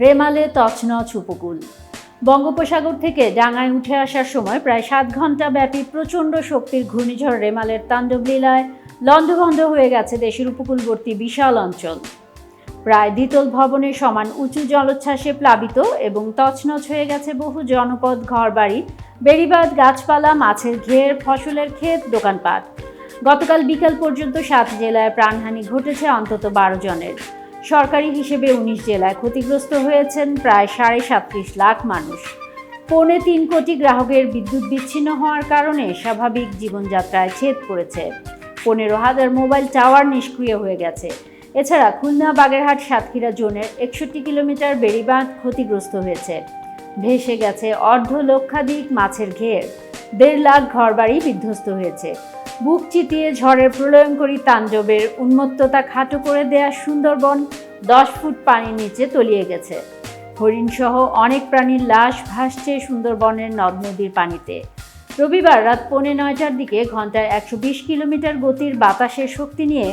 রেমালে তছনছ উপকূল। বঙ্গোপসাগর থেকে ডাঙায় উঠে আসার সময় প্রায় সাত ঘণ্টা ব্যাপী প্রচণ্ড শক্তির ঘূর্ণিঝড় রেমালের তাণ্ডবলীলায় লণ্ডভণ্ড হয়ে গেছে দেশের উপকূলবর্তী বিশাল অঞ্চল। প্রায় দ্বিতল ভবনের সমান উঁচু জলোচ্ছ্বাসে প্লাবিত এবং তছনছ হয়ে গেছে বহু জনপদ, ঘরবাড়ি, বেড়িবাঁধ, গাছপালা, মাছের ঘের, ফসলের ক্ষেত, দোকানপাট। গতকাল বিকাল পর্যন্ত সাত জেলায় প্রাণহানি ঘটেছে অন্তত বারো জনের। সরকারি হিসেবে উনিশ জেলায় ক্ষতিগ্রস্ত হয়েছেন প্রায় সাড়ে সাতত্রিশ লাখ মানুষ। পৌনে তিন কোটি গ্রাহকের বিদ্যুৎ বিচ্ছিন্ন হওয়ার কারণে স্বাভাবিক জীবনযাত্রায় ছেদ পড়েছে। পনেরো হাজার মোবাইল টাওয়ার নিষ্ক্রিয় হয়ে গেছে। এছাড়া খুলনা, বাগেরহাট, সাতক্ষীরা জোনের একষট্টি কিলোমিটার বেড়িবাঁধ ক্ষতিগ্রস্ত হয়েছে। ভেসে গেছে অর্ধ লক্ষাধিক মাছের ঘের। দেড় লাখ ঘরবাড়ি বিধ্বস্ত হয়েছে। বুক চিতিয়ে ঝড়ের প্রলয়ঙ্করী তাণ্ডবের উন্মত্ততা খাটো করে দেয়া সুন্দরবন দশ ফুট পানির নিচে তলিয়ে গেছে। হরিণসহ অনেক প্রাণীর লাশ ভাসছে সুন্দরবনের নদ নদীর পানিতে। রবিবার রাত পৌনে নয়টার দিকে ঘন্টায় একশো বিশ কিলোমিটার গতির বাতাসের শক্তি নিয়ে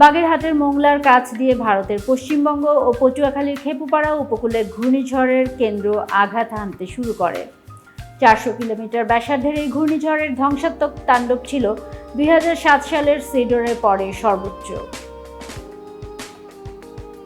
বাগেরহাটের মোংলার কাছ দিয়ে ভারতের পশ্চিমবঙ্গ ও পটুয়াখালীর খেপুপাড়া উপকূলে ঘূর্ণিঝড়ের কেন্দ্র আঘাত হানতে শুরু করে। চারশো কিলোমিটার ব্যাসার্ধের এই ঘূর্ণিঝড়ের ধ্বংসাত্মক তাণ্ডব ছিল দুই হাজার সাত সালের সিডরের পরে সর্বোচ্চ।